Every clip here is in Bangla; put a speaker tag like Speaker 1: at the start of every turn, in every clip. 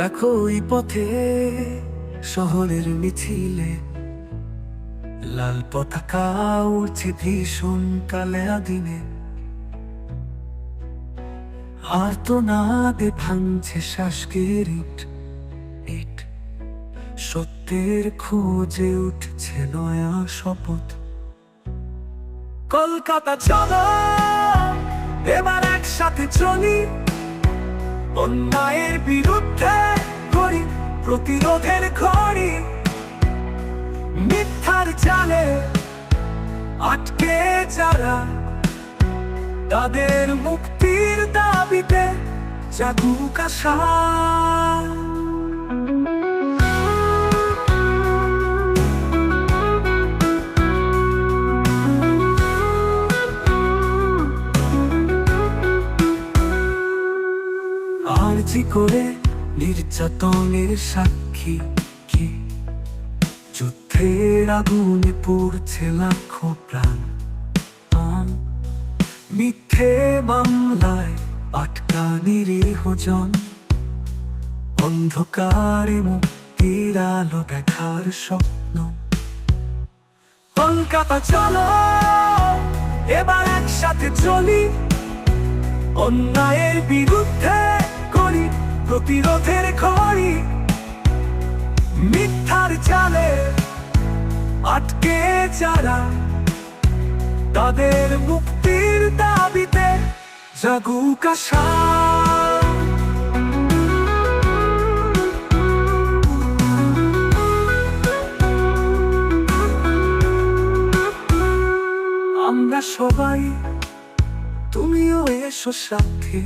Speaker 1: দেখো ওই পথে শহরের মিছিলে। লাল পতাকা উড়ছে ভীষণ কালে আদিনে আর তো না দে ভাঙছে শ্বাসকের ইট। ইট সত্যের খোঁজে উঠছে নয়া শপথ। কলকাতা চলো, এবার একসাথে চলি। অন্যায়ের বিরুদ্ধে করি প্রতিরোধের ঘড়ি। মিথ্যার জালে আটকে যারা তাদের মুক্তির দাবিতে জাগুক আশা আরজি করে নির্যাতনের সাক্ষী কি? যুদ্ধের আগুনে পড়ছে লাখ প্রাণ। মিথ্যে বাংলায় আটকা নিরীহ জন। অন্ধকারে মুক্তির আলো দেখার স্বপ্ন। কলকাতা চলো, এবার একসাথে চলি। অন্যায়ের বিরুদ্ধে প্রতিরোধের খড়ি, মিথ্যার জালে আটকে যারা, তাদের মুক্তির দাবিতে জাগুক আমরা সবাই, তুমিও এসো সাথে।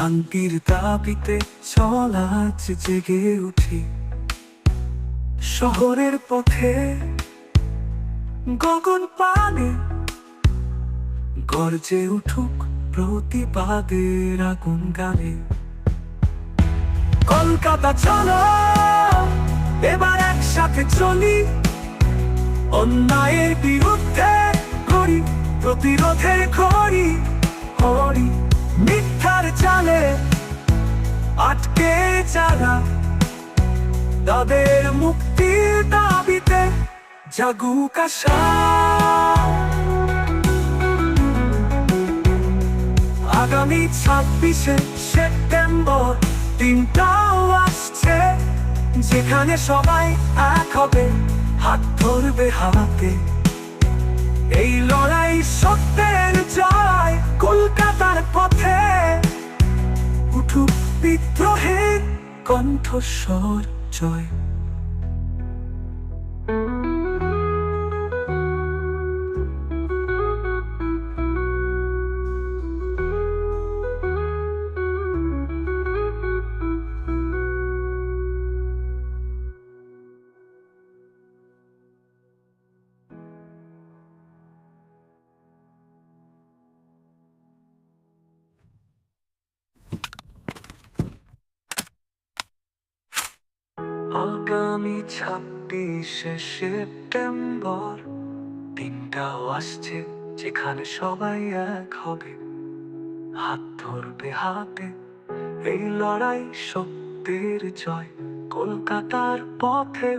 Speaker 1: শান্তির চল আজ জেগে উঠি। শহরের পথে গগন পানে গর্জে উঠুক প্রতিবাদের আগুন গানে। কলকাতা চলো, এবার একসাথে চলি। অন্যায়ের বিরুদ্ধে করি প্রতিরোধের খড়ি হরি চালে আটকে যারা তাদের মুক্তির দাবিতে জাগুক আগামী ছাব্বিশে সেপ্টেম্বর দিনটাও আসছে, যেখানে সবাই এক হবে, হাত ধরবে হাতে। এই লড়াই সত্যের জয়, কলকাতার পথে বিদ্রোহের কণ্ঠস্বর জয়। আগামী ছাব্বিশে সেপ্টেম্বর। দিনটাও আসছে যেখানে সবাই এক হবে। হাত ধরবে হাতে এই লড়াই সত্যের জয়। কলকাতার পথে